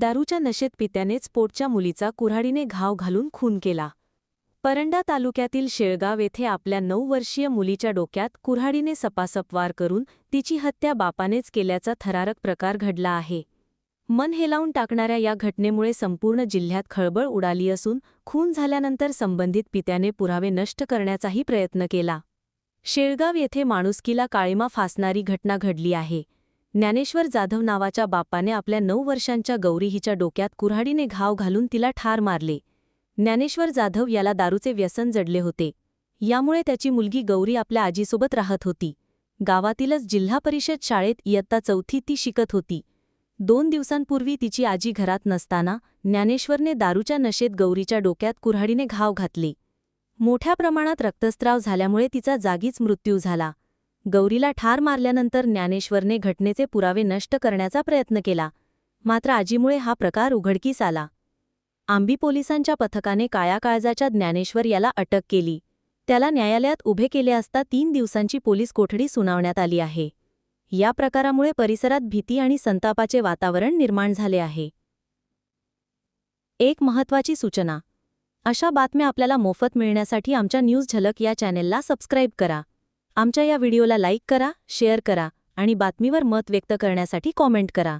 दारूच्या नशेत पित्यानेच पोटच्या मुलीचा कुऱ्हाडीने घाव घालून खून केला. परंडा तालुक्यातील शेळगाव येथे आपल्या नऊ वर्षीय मुलीच्या डोक्यात कुऱ्हाडीने सपासपवार करून तिची हत्या बापानेच केल्याचा थरारक प्रकार घडला आहे. मन हेलावून टाकणाऱ्या या घटनेमुळे संपूर्ण जिल्ह्यात खळबळ उडाली असून खून झाल्यानंतर संबंधित पित्याने पुरावे नष्ट करण्याचाही प्रयत्न केला. शेळगाव येथे माणुसकीला काळीमा फासणारी घटना घडली आहे. ज्ञानेश्वर जाधव नावाच्या बापाने आपल्या नऊ वर्षांच्या गौरी हिच्या डोक्यात कुऱ्हाडीने घाव घालून तिला ठार मारले. ज्ञानेश्वर जाधव याला दारूचे व्यसन जडले होते. यामुळे त्याची मुलगी गौरी आपल्या आजीसोबत राहत होती. गावातीलच जिल्हा परिषद शाळेत इयत्ता चौथी ती शिकत होती. दोन दिवसांपूर्वी तिची आजी घरात नसताना ज्ञानेश्वरने दारूच्या नशेत गौरीच्या डोक्यात कुऱ्हाडीने घाव घातले. मोठ्या प्रमाणात रक्तस्त्राव झाल्यामुळे तिचा जागीच मृत्यू झाला. गौरीला ठार मारल्यानंतर ज्ञानेश्वरने घटनेचे पुरावे नष्ट करण्याचा प्रयत्न केला. मात्र आजीमुळे हा प्रकार उघडकीस आला. आंबी पोलिसांच्या पथकाने काळ्या काळजाच्या ज्ञानेश्वर याला अटक केली. त्याला न्यायालयात उभे केले असता तीन दिवसांची पोलीस कोठडी सुनावण्यात आली आहे. या प्रकारामुळे परिसरात भीती आणि संतापाचे वातावरण निर्माण झाले आहे. एक महत्त्वाची सूचना. अशा बातम्या आपल्याला मोफत मिळण्यासाठी आमच्या न्यूज झलक या चॅनेलला सबस्क्राईब करा. आमच्या या व्हिडिओला लाईक करा शेअर करा आणि बातमीवर मत व्यक्त करण्यासाठी कॉमेंट करा.